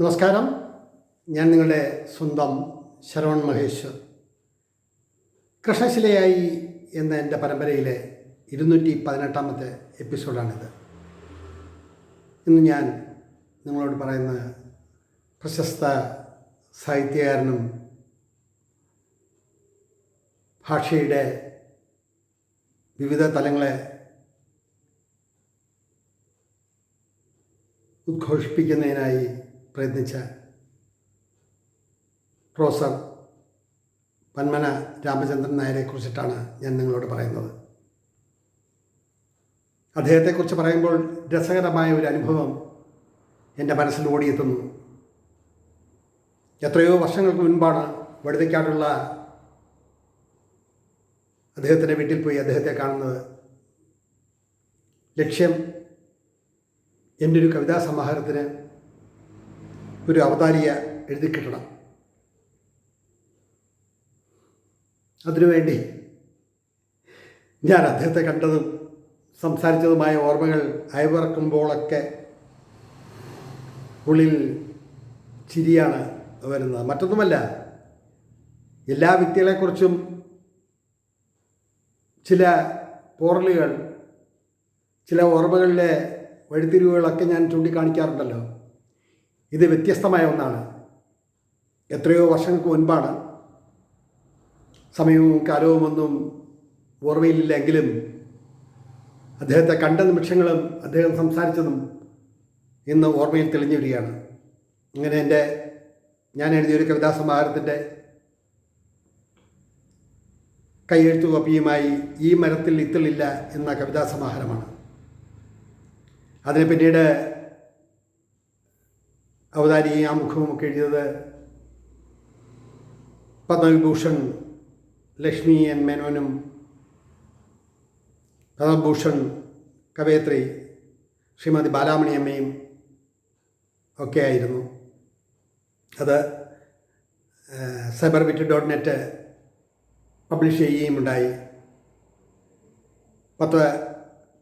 നമസ്കാരം. ഞാൻ നിങ്ങളുടെ സ്വന്തം ശരവൺ മഹേശ്വർ. കൃഷ്ണശിലയായി എന്ന എന്റെ പരമ്പരയിലെ ഇരുന്നൂറ്റി പതിനെട്ടാമത്തെ എപ്പിസോഡാണിത്. ഇന്ന് ഞാൻ നിങ്ങളോട് പറയുന്ന പ്രശസ്ത സാഹിത്യകാരനും ഭാഷയുടെ വിവിധ തലങ്ങളെ ഉദ്ഘോഷിപ്പിക്കുന്നതിനായി പ്രയത്നിച്ച പ്രൊഫസർ പന്മന രാമചന്ദ്രൻ നായരെ കുറിച്ചിട്ടാണ് ഞാൻ നിങ്ങളോട് പറയുന്നത്. അദ്ദേഹത്തെക്കുറിച്ച് പറയുമ്പോൾ രസകരമായ ഒരു അനുഭവം എന്റെ മനസ്സിൽ ഓടിയെത്തുന്നു. എത്രയോ വർഷങ്ങൾക്ക് മുൻപാണ് വഴുതയ്ക്കാടുള്ള അദ്ദേഹത്തിന്റെ വീട്ടിൽ പോയി അദ്ദേഹത്തെ കാണുന്നത്. ലക്ഷ്യം എന്റെ ഒരു കവിതാ സമാഹാരത്തിന് ഒരു അവതാരിക എഴുതി കിട്ടണം. അതിനുവേണ്ടി ഞാൻ അദ്ദേഹത്തെ കണ്ടതും സംസാരിച്ചതുമായ ഓർമ്മകൾ അയവിറക്കുമ്പോഴൊക്കെ ഉള്ളിൽ ചിരിയാണ് വരുന്നത്. മറ്റൊന്നുമല്ല എല്ലാ വ്യക്തികളെക്കുറിച്ചും ചില പോറലുകൾ ചില ഓർമ്മകളിലെ വഴിത്തിരിവുകളൊക്കെ ഞാൻ ചൂണ്ടിക്കാണിക്കാറുണ്ടല്ലോ. ഇത് വ്യത്യസ്തമായ ഒന്നാണ്. എത്രയോ വർഷങ്ങൾക്ക് മുൻപാണ് സമയവും കാലവും ഒന്നും ഓർമ്മയില്ലെങ്കിലും അദ്ദേഹത്തെ കണ്ട നിമിഷങ്ങളും അദ്ദേഹം സംസാരിച്ചതും ഇന്ന് ഓർമ്മയിൽ തെളിഞ്ഞു വരികയാണ് ഇങ്ങനെ എന്റെ ഞാൻ എഴുതിയൊരു കവിതാ സമാഹാരത്തിന്റെ കൈയെഴുത്തു കോപ്പിയുമായി ഈ മരത്തിൽ ഇത്തളില്ല എന്ന കവിതാ സമാഹാരമാണ് അതിന് പിന്നീട് അവതാരികയും ആമുഖവും ഒക്കെ എഴുതിയത് പത്മവിഭൂഷൺ ലക്ഷ്മി എൻ മേനോനും പത്മഭൂഷൺ കവയത്രി ശ്രീമതി ബാലാമണി അമ്മയും ഒക്കെ ആയിരുന്നു. അത് സൈബർ വിറ്റ് ഡോട്ട് നെറ്റ് പബ്ലിഷ് ചെയ്യുകയും ഉണ്ടായി. പത്ത്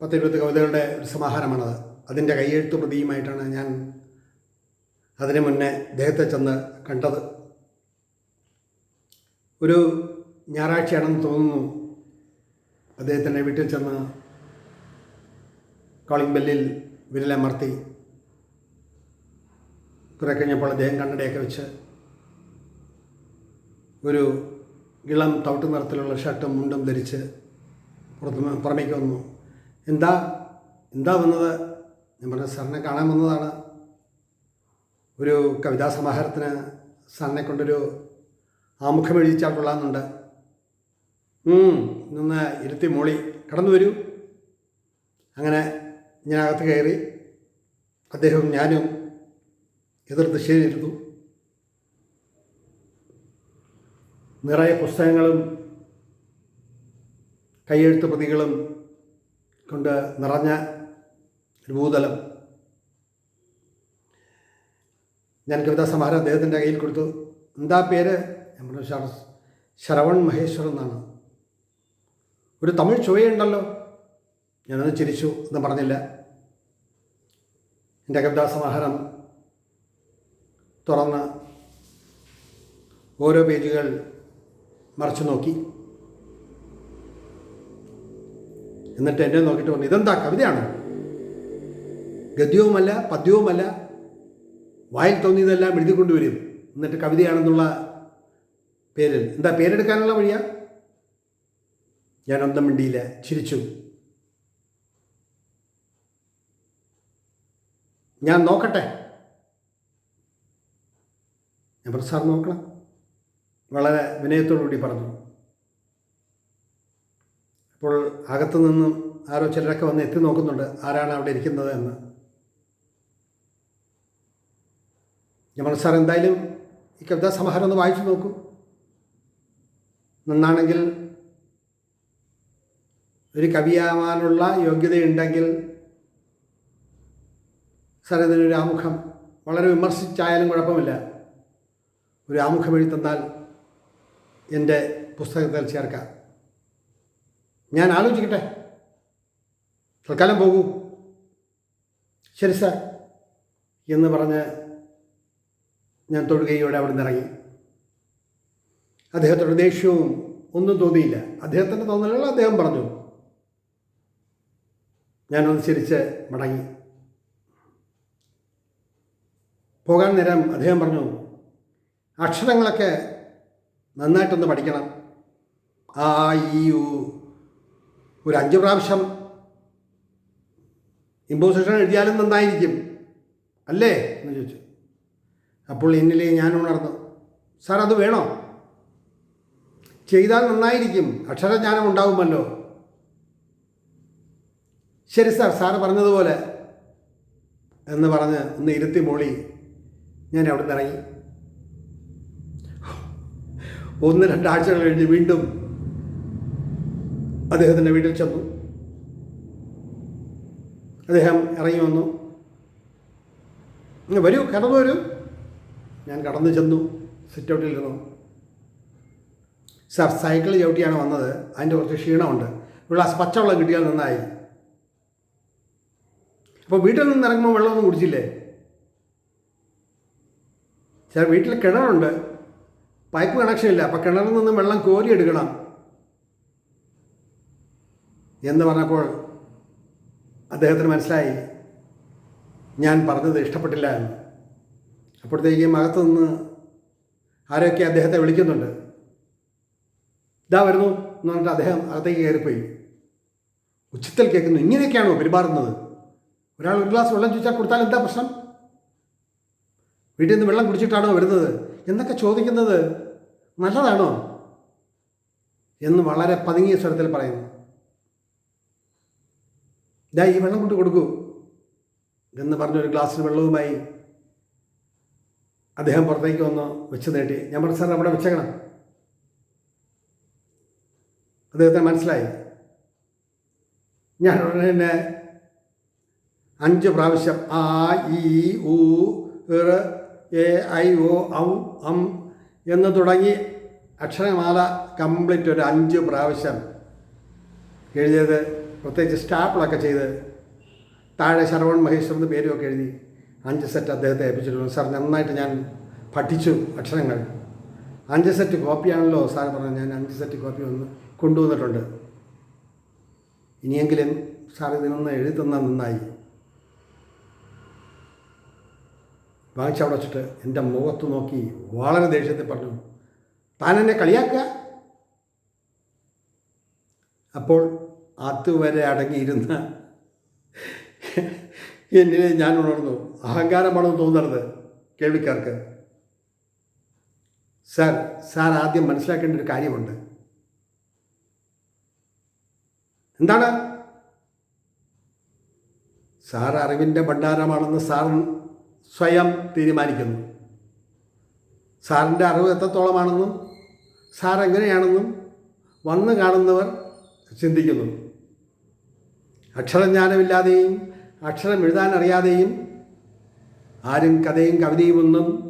പത്തിരുപത് കവിതകളുടെ ഒരു സമാഹാരമാണത്. അതിന്റെ കൈയെഴുത്ത് പ്രതിയുമായിട്ടാണ് ഞാൻ അതിനു മുന്നേ അദ്ദേഹത്തെ ചെന്ന് കണ്ടത്. ഒരു ഞായറാഴ്ചയാണെന്ന് തോന്നുന്നു. അദ്ദേഹത്തിന്റെ വീട്ടിൽ ചെന്ന് കോളിംഗ് ബെല്ലിൽ വിരലമർത്തി കുറെ കഴിഞ്ഞപ്പോൾ അദ്ദേഹം കണ്ണടയൊക്കെ വെച്ച് ഒരു ഇളം തവിട്ട് നിറത്തിലുള്ള ഷർട്ടും മുണ്ടും ധരിച്ച് പുറത്ത് പുറമേക്ക് വന്നു. എന്താ? എന്താ വന്നത്? ഞാൻ പറഞ്ഞ സാറിനെ കാണാൻ വന്നതാണ്. ഒരു കവിതാ സമാഹാരത്തിന് സാറിനെ കൊണ്ടൊരു ആമുഖം എഴുതിച്ചാൽ കൊള്ളാമെന്നുണ്ട്. നിന്ന് ഇരുത്തി മോളി. കടന്നു വരൂ. അങ്ങനെ ഞാൻ അകത്ത് കയറി അദ്ദേഹവും ഞാനും എതിർ ദിശയിലിരുന്നു. നിറയെ പുസ്തകങ്ങളും കൈയെഴുത്ത് പ്രതികളും കൊണ്ട് നിറഞ്ഞ ഒരു ഭൂതലം. ഞാൻ കവിതാ സമാഹാരം അദ്ദേഹത്തിന്റെ കയ്യിൽ കൊടുത്തു. എന്താ പേര്? നമ്മുടെ ശരവൺ മഹേശ്വർ എന്നാണ്. ഒരു തമിഴ് ചുവയുണ്ടല്ലോ ഞാനത് ചിരിച്ചു എന്ന് പറഞ്ഞില്ല. എന്റെ കവിതാ സമാഹാരം തുറന്ന് ഓരോ പേജുകൾ മറച്ചു നോക്കി. എന്നിട്ട് എന്നെ നോക്കിയിട്ട് പറഞ്ഞു ഇതെന്താ കവിതയാണോ? ഗദ്യവുമല്ല പദ്യവുമല്ല വായിൽ തോന്നിയതെല്ലാം എഴുതിക്കൊണ്ടുവരും എന്നിട്ട് കവിതയാണെന്നുള്ള പേരിൽ എന്താ പേരെടുക്കാനുള്ള വഴിയാ? ഞാൻ ഒന്നും മിണ്ടിയില്ല. ചിരിച്ചു. ഞാൻ നോക്കട്ടെ? ഞാൻ സാർ നോക്കണം. വളരെ വിനയത്തോടുകൂടി പറഞ്ഞു. അപ്പോൾ അകത്തു നിന്നും ആരോ ചിലരൊക്കെ വന്ന് എത്തി നോക്കുന്നുണ്ട്. ആരാണ് അവിടെ ഇരിക്കുന്നത് എന്ന്. പറഞ്ഞു സാർ എന്തായാലും ഈ കവിതാ സമാഹാരം ഒന്ന് വായിച്ചു നോക്കൂ. നന്നാണെങ്കിൽ ഒരു കവിയാവാനുള്ള യോഗ്യതയുണ്ടെങ്കിൽ സാർ ഇതിനൊരു ആമുഖം. വളരെ വിമർശിച്ചായാലും കുഴപ്പമില്ല. ഒരു ആമുഖം എഴുതി തന്നാൽ എന്റെ പുസ്തകത്തിൽ ചേർക്കാം. ഞാൻ ആലോചിക്കട്ടെ. തൽക്കാലം പോകൂ. ശരി സാർ എന്ന് പറഞ്ഞ് ഞാൻ തൊഴുകയോടെ അവിടെ നിന്ന് ഇറങ്ങി. അദ്ദേഹത്തോട് ദേഷ്യവും ഒന്നും തോന്നിയില്ല. അദ്ദേഹത്തിന്റെ തോന്നലുകൾ അദ്ദേഹം പറഞ്ഞു. ഞാനൊന്ന് ചിരിച്ച് മടങ്ങി. പോകാൻ നേരം അദ്ദേഹം പറഞ്ഞു അക്ഷരങ്ങളൊക്കെ നന്നായിട്ടൊന്ന് പഠിക്കണം. ആ ഈ ഒരു അഞ്ച് പ്രാവശ്യം ഇമ്പോസിഷൻ എഴുതിയാലും നന്നായിരിക്കും. അല്ലേ? എന്ന് ചോദിച്ചു. അപ്പോൾ എന്നിലെ ഞാൻ ഉണർന്നു. സാർ അത് വേണോ? ചെയ്താൽ നന്നായിരിക്കും. അക്ഷരജ്ഞാനം ഉണ്ടാകുമല്ലോ ശരി സാർ സാറ് പറഞ്ഞതുപോലെ എന്ന് പറഞ്ഞ് ഒന്ന് ഇരുത്തി മോളി. ഞാൻ അവിടെ നിന്ന് ഇറങ്ങി. ഒന്ന് രണ്ടാഴ്ചകൾ കഴിഞ്ഞ് വീണ്ടും അദ്ദേഹത്തിന്റെ വീട്ടിൽ ചെന്നു. അദ്ദേഹം ഇറങ്ങി വന്നു. "ഇങ്ങ് വരൂ കടന്നു വരൂ. ഞാൻ കടന്നു ചെന്നു സിറ്റ് ഔട്ടിലിരുന്നു സാർ സൈക്കിൾ ചവിട്ടിയാണ് വന്നത്. അതിന്റെ കുറച്ച് ക്ഷീണമുണ്ട്. ഒരു പച്ചവെള്ളം കിട്ടിയാൽ നന്നായി. അപ്പോൾ വീട്ടിൽ നിന്ന് ഇറങ്ങുമ്പോൾ വെള്ളമൊന്നും കുടിച്ചില്ലേ? ചില വീട്ടിൽ കിണറുണ്ട്. പൈപ്പ് കണക്ഷൻ ഇല്ല. അപ്പോൾ കിണറിൽ നിന്ന് വെള്ളം കോരി എടുക്കണം. എന്ന് പറഞ്ഞപ്പോൾ അദ്ദേഹത്തിന് മനസ്സിലായി. ഞാൻ പറഞ്ഞത് ഇഷ്ടപ്പെട്ടില്ല എന്ന്. അപ്പോഴത്തേക്കും അകത്തു നിന്ന് ആരൊക്കെ അദ്ദേഹത്തെ വിളിക്കുന്നുണ്ട്? ഇതാ വരുന്നു എന്ന് പറഞ്ഞിട്ട് അദ്ദേഹം അകത്തേക്ക് കയറിപ്പോയി. ഉച്ചത്തിൽ കേൾക്കുന്നു ഇങ്ങനെയൊക്കെയാണോ പെരുമാറുന്നത്? ഒരാൾ ഒരു ഗ്ലാസ് വെള്ളം ചോദിച്ചാൽ കൊടുത്താൽ എന്താ പ്രശ്നം? വീട്ടിൽ നിന്ന് വെള്ളം കുടിച്ചിട്ടാണോ വരുന്നത്? എന്നൊക്കെ ചോദിക്കുന്നത് നല്ലതാണോ? എന്ന് വളരെ പതുങ്ങിയ സ്വരത്തിൽ പറയുന്നു. ഇതാ ഈ വെള്ളം കൊണ്ട് കൊടുക്കൂ എന്ന് പറഞ്ഞൊരു ഗ്ലാസ്സിന് വെള്ളവുമായി അദ്ദേഹം പുറത്തേക്ക് വന്ന് വെച്ച് നീട്ടി. ഞാൻ പറഞ്ഞു സാർ അവിടെ വെച്ചേക്കണം. അദ്ദേഹത്തിന് മനസ്സിലായി. ഞാൻ ഉടനെ തന്നെ അഞ്ച് പ്രാവശ്യം ആ ഇ ഉ എ ഐ ഒ ഔ അം എന്ന് തുടങ്ങി അക്ഷരമാല കംപ്ലീറ്റ് ഒരു അഞ്ച് പ്രാവശ്യം എഴുതിയത് പ്രത്യേകിച്ച് സ്റ്റാപ്പിളൊക്കെ ചെയ്ത് താഴെ ശരവൺ മഹേശ്വർ എന്ന് പേരുമൊക്കെ എഴുതി. അഞ്ച് സെറ്റ് അദ്ദേഹത്തെ ഏൽപ്പിച്ചിട്ടുണ്ട് സാർ നന്നായിട്ട് ഞാൻ പഠിച്ചു അക്ഷരങ്ങൾ. അഞ്ച് സെറ്റ് കോപ്പിയാണല്ലോ സാർ പറഞ്ഞത്. ഞാൻ അഞ്ച് സെറ്റ് കോപ്പി ഒന്ന് കൊണ്ടുവന്നിട്ടുണ്ട്. ഇനിയെങ്കിലും സാർ ഇതിനൊന്ന് എഴുതി തന്നാൽ നന്നായി. വാങ്ങിച്ചവിടെ വെച്ചിട്ട് എന്റെ മുഖത്ത് നോക്കി വളരെ ദേഷ്യത്തിൽ പറഞ്ഞു താൻ എന്നെ കളിയാക്കുക? അപ്പോൾ അതുവരെ അടങ്ങിയിരുന്ന എന്നിനെ ഞാൻ ഉണർന്നു? അഹങ്കാരമാണെന്ന് തോന്നരുത് കേൾവിക്കാർക്ക്. സാർ സാർ ആദ്യം മനസ്സിലാക്കേണ്ട ഒരു കാര്യമുണ്ട്. എന്താണ്? സാർ അറിവിന്റെ ഭണ്ഡാരമാണെന്ന് സാർ സ്വയം തീരുമാനിക്കുന്നു. സാറിന്റെ അറിവ് എത്രത്തോളമാണെന്നും സാർ എങ്ങനെയാണെന്നും വന്ന് കാണുന്നവർ ചിന്തിക്കുന്നു. അക്ഷരജ്ഞാനമില്ലാതെയും അക്ഷരം എഴുതാൻ അറിയാതെയും ആരും കഥയും കവിതയും ഒന്നും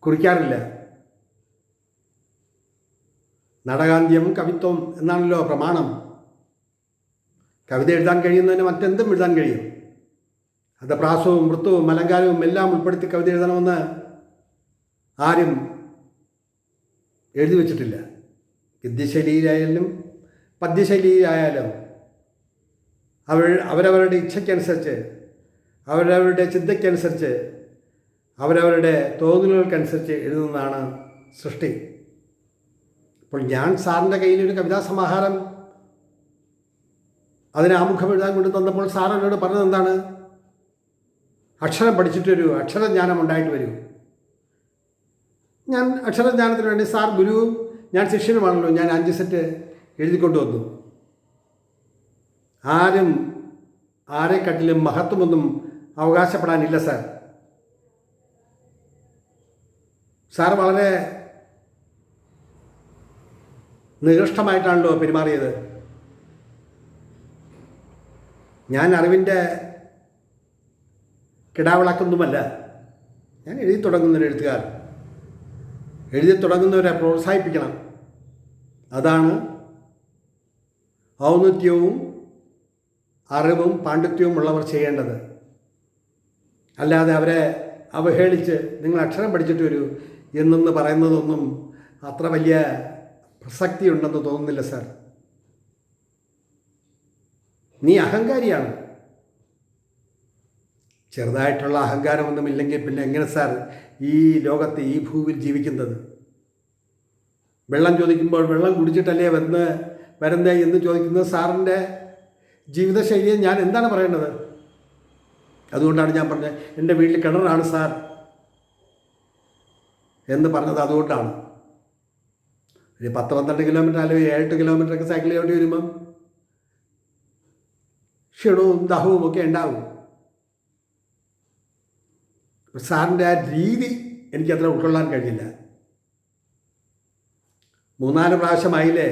കുറിക്കാറില്ല. നടകാന്ത്യം കവിത്വം എന്നാണല്ലോ പ്രമാണം. കവിത എഴുതാൻ കഴിയുന്നതിന് മറ്റെന്തും എഴുതാൻ കഴിയും. അത് പ്രാസവും വൃത്തവും അലങ്കാരവും എല്ലാം ഉൾപ്പെടുത്തി കവിത എഴുതണമെന്ന് ആരും എഴുതി വച്ചിട്ടില്ല. ഗദ്യശൈലിയിലായാലും പദ്യശൈലിയിലായാലും അവർ അവരവരുടെ ഇച്ഛയ്ക്കനുസരിച്ച് അവരവരുടെ ചിന്തയ്ക്കനുസരിച്ച് അവരവരുടെ തോന്നലുകൾക്കനുസരിച്ച് എഴുതുന്നതാണ് സൃഷ്ടി. അപ്പോൾ ഞാൻ സാറിന്റെ കയ്യിലൊരു കവിതാ സമാഹാരം അതിന് ആമുഖം എഴുതാൻ കൊണ്ട് തന്നപ്പോൾ സാർ എന്നോട് പറഞ്ഞത് എന്താണ്? അക്ഷരം പഠിച്ചിട്ട് പഠിച്ചിട്ടൊരു അക്ഷരജ്ഞാനം ഉണ്ടായിട്ട് വരൂ. ഞാൻ അക്ഷരജ്ഞാനത്തിന് വേണ്ടി സാർ ഗുരുവും ഞാൻ ശിഷ്യനുമാണല്ലോ ഞാൻ അഞ്ച് സെറ്റ് എഴുതിക്കൊണ്ട് വന്നു. ആരും ആരെക്കാട്ടിലും മഹത്വമൊന്നും അവകാശപ്പെടാനില്ല സാർ. സാർ വളരെ നികൃഷ്ടമായിട്ടാണല്ലോ പെരുമാറിയത്. ഞാൻ അറിവിന്റെ കിടാവിളക്കൊന്നുമല്ല. ഞാൻ എഴുതി തുടങ്ങുന്നൊരു എഴുത്തുകാരൻ. എഴുതി തുടങ്ങുന്നവരെ പ്രോത്സാഹിപ്പിക്കണം. അതാണ് ഔന്നത്യവും അറിവും പാണ്ഡിത്യവും ഉള്ളവർ ചെയ്യേണ്ടത്. അല്ലാതെ അവരെ അവഹേളിച്ച് നിങ്ങൾ അക്ഷരം പഠിച്ചിട്ട് വരൂ എന്നൊന്ന് പറയുന്നതൊന്നും അത്ര വലിയ പ്രസക്തി ഉണ്ടെന്ന് തോന്നുന്നില്ല സാർ. നീ അഹങ്കാരിയാണ്. ചെറുതായിട്ടുള്ള അഹങ്കാരമൊന്നും ഇല്ലെങ്കിൽ പിന്നെ എങ്ങനെ സാർ ഈ ലോകത്ത് ഈ ഭൂവിൽ ജീവിക്കുന്നത്? വെള്ളം ചോദിക്കുമ്പോൾ വെള്ളം കുടിച്ചിട്ടല്ലേ വന്ന് വരുന്നേ എന്ന് ചോദിക്കുന്നത് സാറിന്റെ ജീവിതശൈലിയെ ഞാൻ എന്താണ് പറയേണ്ടത്? അതുകൊണ്ടാണ് ഞാൻ പറഞ്ഞത് എന്റെ വീട്ടിൽ കിണറാണ് സാർ എന്ന് പറഞ്ഞത് അതുകൊണ്ടാണ്. ഒരു പത്ത് പന്ത്രണ്ട് കിലോമീറ്റർ അല്ലെങ്കിൽ ഏഴെട്ട് കിലോമീറ്ററൊക്കെ സൈക്കിൾ ചവിട്ടി വരുമ്പം ക്ഷീണവും ദാഹവും ഒക്കെ ഉണ്ടാവും. സാറിന്റെ ആ രീതി എനിക്കത്ര ഉൾക്കൊള്ളാൻ കഴിയില്ല മൂന്നാൽ പ്രാവശ്യമായില്ലേ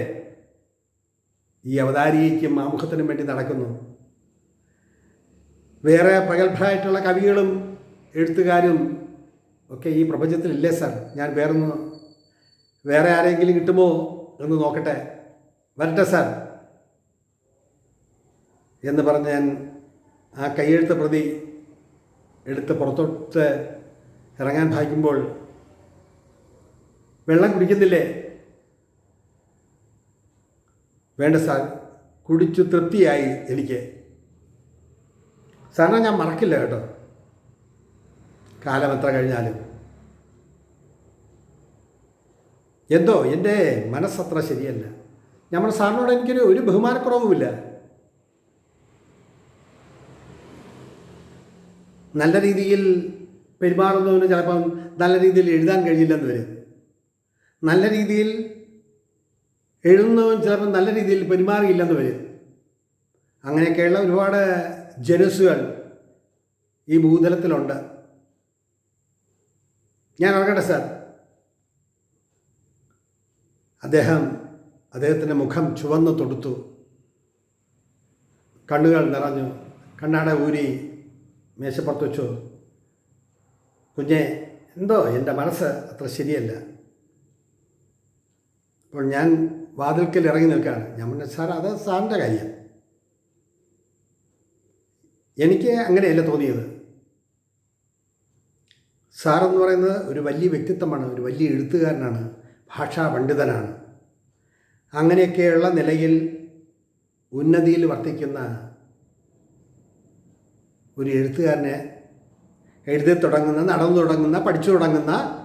ഈ അവതാരികയ്ക്കും ആമുഖത്തിനും വേണ്ടി നടക്കുന്നു. വേറെ പ്രഗത്ഭരായിട്ടുള്ള കവികളും എഴുത്തുകാരും ഒക്കെ ഈ പ്രപഞ്ചത്തിലില്ലേ സാർ? ഞാൻ വേറൊന്ന് വേറെ ആരെങ്കിലും കിട്ടുമോ എന്ന് നോക്കട്ടെ. വരട്ടെ സാർ. എന്ന് പറഞ്ഞ് ഞാൻ ആ കൈയെഴുത്ത പ്രതി എടുത്ത് പുറത്തോട്ട് ഇറങ്ങാൻ ഭാഗിക്കുമ്പോൾ വെള്ളം കുടിക്കുന്നില്ലേ? വേണ്ട സാർ കുടിച്ചു തൃപ്തിയായി എനിക്ക്. സാറിനെ ഞാൻ മറക്കില്ല കേട്ടോ. കാലം എത്ര കഴിഞ്ഞാലും. എന്തോ എന്റെ മനസ്സത്ര ശരിയല്ല. നമ്മുടെ സാറിനോട് എനിക്കൊരു ഒരു ബഹുമാനക്കുറവുമില്ല. നല്ല രീതിയിൽ പെരുമാറുന്നവന് ചിലപ്പം നല്ല രീതിയിൽ എഴുതാൻ കഴിയില്ലെന്ന് വരും. നല്ല രീതിയിൽ എഴുതുന്നവൻ ചിലപ്പം നല്ല രീതിയിൽ പെരുമാറിയില്ലെന്ന് വരും. അങ്ങനെയൊക്കെയുള്ള ഒരുപാട് ജനുസുകൾ ഈ ഭൂതലത്തിലുണ്ട്. ഞാൻ ഇറങ്ങട്ടെ സാർ. അദ്ദേഹം അദ്ദേഹത്തിന്റെ മുഖം ചുവന്ന് തൊടുത്തു. കണ്ണുകൾ നിറഞ്ഞു. കണ്ണാട ഊരി മേശപ്പുറത്ത് വെച്ചു. കുഞ്ഞെ എന്തോ? എന്റെ മനസ്സ് അത്ര ശരിയല്ല. അപ്പോൾ ഞാൻ വാതിൽക്കൽ ഇറങ്ങി നിൽക്കുകയാണ്. ഞാൻ പറഞ്ഞു സാർ അത് സാറിന്റെ കാര്യം. എനിക്ക് അങ്ങനെയല്ല തോന്നിയത്. സാറെന്ന് പറയുന്നത് ഒരു വലിയ വ്യക്തിത്വമാണ് ഒരു വലിയ എഴുത്തുകാരനാണ് ഭാഷാ പണ്ഡിതനാണ് അങ്ങനെയൊക്കെയുള്ള നിലയിൽ ഉന്നതിയിൽ വർത്തിക്കുന്ന ഒരു എഴുത്തുകാരനെ എഴുതി തുടങ്ങുന്ന നടന്നു തുടങ്ങുന്ന പഠിച്ചു തുടങ്ങുന്ന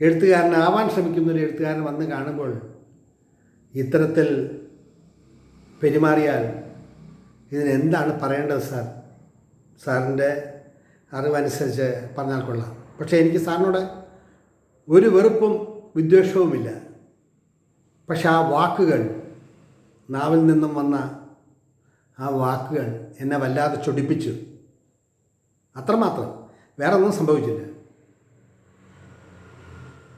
എഴുത്തുകാരനാവാൻ ശ്രമിക്കുന്ന ഒരു എഴുത്തുകാരൻ വന്ന് കാണുമ്പോൾ ഇത്തരത്തിൽ പെരുമാറിയാൽ ഇതിനെന്താണ് പറയേണ്ടത് സാർ? സാറിന്റെ അറിവനുസരിച്ച് പറഞ്ഞാൽ കൊള്ളാം. പക്ഷേ എനിക്ക് സാറിനോട് ഒരു വെറുപ്പും വിദ്വേഷവുമില്ല. പക്ഷെ ആ വാക്കുകൾ നാവിൽ നിന്നും വന്ന ആ വാക്കുകൾ എന്നെ വല്ലാതെ ചൊടിപ്പിച്ചു. അത്രമാത്രം. വേറെ ഒന്നും സംഭവിച്ചില്ല.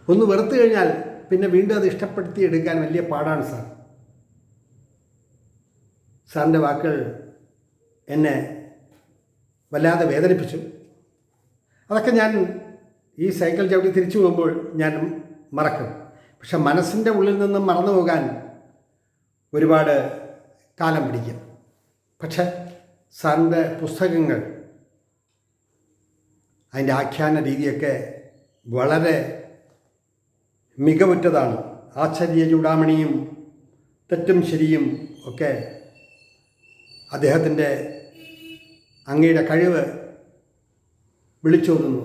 ഒന്ന് വെറുത്തു കഴിഞ്ഞാൽ പിന്നെ വീണ്ടും അത് ഇഷ്ടപ്പെടുത്തി എടുക്കാൻ വലിയ പാടാണ് സാർ. സാറിന്റെ വാക്കുകൾ എന്നെ വല്ലാതെ വേദനിപ്പിച്ചു. അതൊക്കെ ഞാൻ ഈ സൈക്കിൾ ചവിട്ടി തിരിച്ചു പോകുമ്പോൾ ഞാൻ മറക്കും. പക്ഷെ മനസ്സിന്റെ ഉള്ളിൽ നിന്നും മറന്നു പോകാൻ ഒരുപാട് കാലം പിടിക്കും. പക്ഷെ സാറിന്റെ പുസ്തകങ്ങൾ അതിന്റെ ആഖ്യാന രീതിയൊക്കെ വളരെ മികവുറ്റതാണ്. ആശ്ചര്യ ചൂടാമണിയും തെറ്റും ശരിയും ഒക്കെ അദ്ദേഹത്തിന്റെ അങ്ങയുടെ കഴിവ് വിളിച്ചോതുന്നു.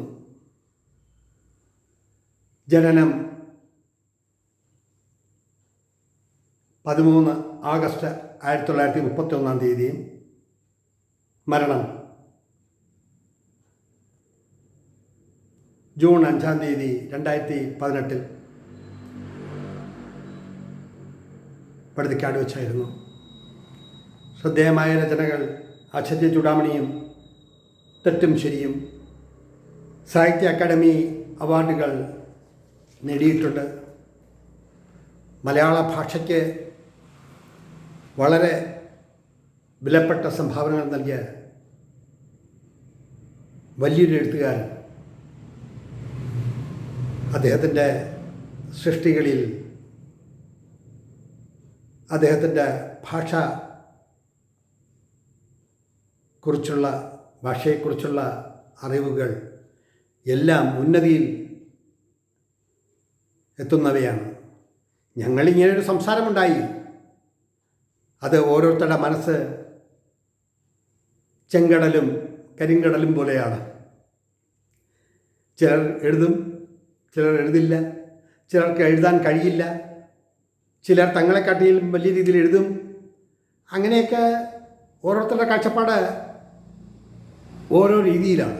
ജനനം പതിമൂന്ന് ആഗസ്റ്റ് ആയിരത്തി തൊള്ളായിരത്തി മുപ്പത്തി ഒന്നാം തീയതിയും മരണം ജൂൺ അഞ്ചാം തീയതി രണ്ടായിരത്തി പതിനെട്ടിൽ. പടുതിക്കാട് വെച്ചായിരുന്നു. ശ്രദ്ധേയമായ രചനകൾ അക്ഷത്യ ചൂടാമണിയും തെറ്റും ശരിയും സാഹിത്യ അക്കാദമി അവാർഡുകൾ നേടിയിട്ടുണ്ട്. മലയാള ഭാഷയ്ക്ക് വളരെ വിലപ്പെട്ട സംഭാവനകൾ നൽകിയ വലിയൊരു എഴുത്തുകാരൻ. അദ്ദേഹത്തിന്റെ സൃഷ്ടികളിൽ അദ്ദേഹത്തിന്റെ ഭാഷ കുറിച്ചുള്ള ഭാഷയെക്കുറിച്ചുള്ള അറിവുകൾ എല്ലാം ഉന്നതിയിൽ എത്തുന്നവയാണ്. ഞങ്ങളിങ്ങനെയൊരു സംസാരമുണ്ടായി. അത് ഓരോരുത്തരുടെ മനസ്സ് ചെങ്കടലും കരിങ്കടലും പോലെയാണ്. ചിലർ എഴുതും ചിലർ എഴുതില്ല ചിലർക്ക് എഴുതാൻ കഴിയില്ല. ചിലർ തങ്ങളെക്കാട്ടിലും വലിയ രീതിയിൽ എഴുതും. അങ്ങനെയൊക്കെ ഓരോരുത്തരുടെ കാഴ്ചപ്പാട് ഓരോ രീതിയിലാണ്.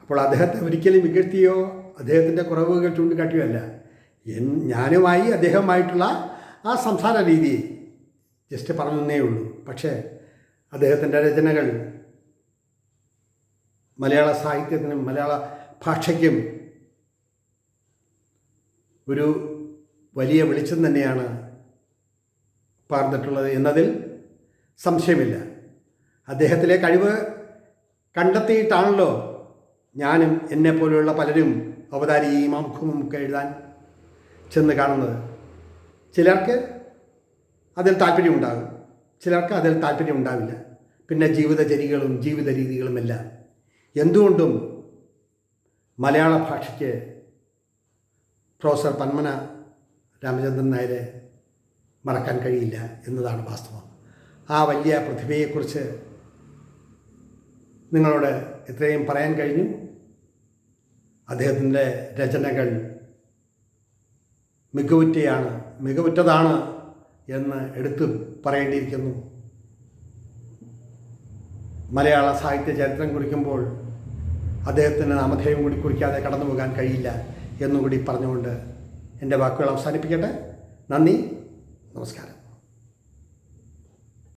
അപ്പോൾ അദ്ദേഹത്തെ ഒരിക്കലും ഇകഴ്ത്തിയോ അദ്ദേഹത്തിന്റെ കുറവുകൾ ചൂണ്ടിക്കാട്ടിയോ അല്ല എൻ ഞാനുമായി അദ്ദേഹമായിട്ടുള്ള ആ സംസാര രീതി ജസ്റ്റ് പറഞ്ഞേ ഉള്ളൂ. പക്ഷേ അദ്ദേഹത്തിന്റെ രചനകൾ മലയാള സാഹിത്യത്തിനും മലയാള ഭാഷയ്ക്കും ഒരു വലിയ വെളിച്ചം തന്നെയാണ് പാർന്നിട്ടുള്ളത് എന്നതിൽ സംശയമില്ല. അദ്ദേഹത്തിലെ കഴിവ് കണ്ടെത്തിയിട്ടാണല്ലോ ഞാനും എന്നെപ്പോലെയുള്ള പലരും അവതാരിയും അമുഖവും ഒക്കെ എഴുതാൻ ചെന്ന് കാണുന്നത്. ചിലർക്ക് അതിൽ താല്പര്യമുണ്ടാകും. ചിലർക്ക് അതിൽ താല്പര്യം ഉണ്ടാവില്ല പിന്നെ ജീവിതചര്യകളും ജീവിത രീതികളുമെല്ലാം എന്തുകൊണ്ടും മലയാള ഭാഷയ്ക്ക് പ്രൊഫസർ പന്മന രാമചന്ദ്രൻ നായരെ മറക്കാൻ കഴിയില്ല എന്നതാണ് വാസ്തവം. ആ വലിയ പ്രതിഭയെക്കുറിച്ച് നിങ്ങളോട് ഇത്രയും പറയാൻ കഴിഞ്ഞു. അദ്ദേഹത്തിന്റെ രചനകൾ മികവുറ്റയാണ് മികവുറ്റതാണ് എന്ന് എടുത്തു പറയേണ്ടിയിരിക്കുന്നു. മലയാള സാഹിത്യ ചരിത്രം കുറിക്കുമ്പോൾ അദ്ദേഹത്തിന് നാമധേയം കൂടി കുറിക്കാതെ കടന്നു പോകാൻ കഴിയില്ല എന്നുകൂടി പറഞ്ഞുകൊണ്ട് എന്റെ വാക്കുകൾ അവസാനിപ്പിക്കട്ടെ. നന്ദി. നമസ്കാരം.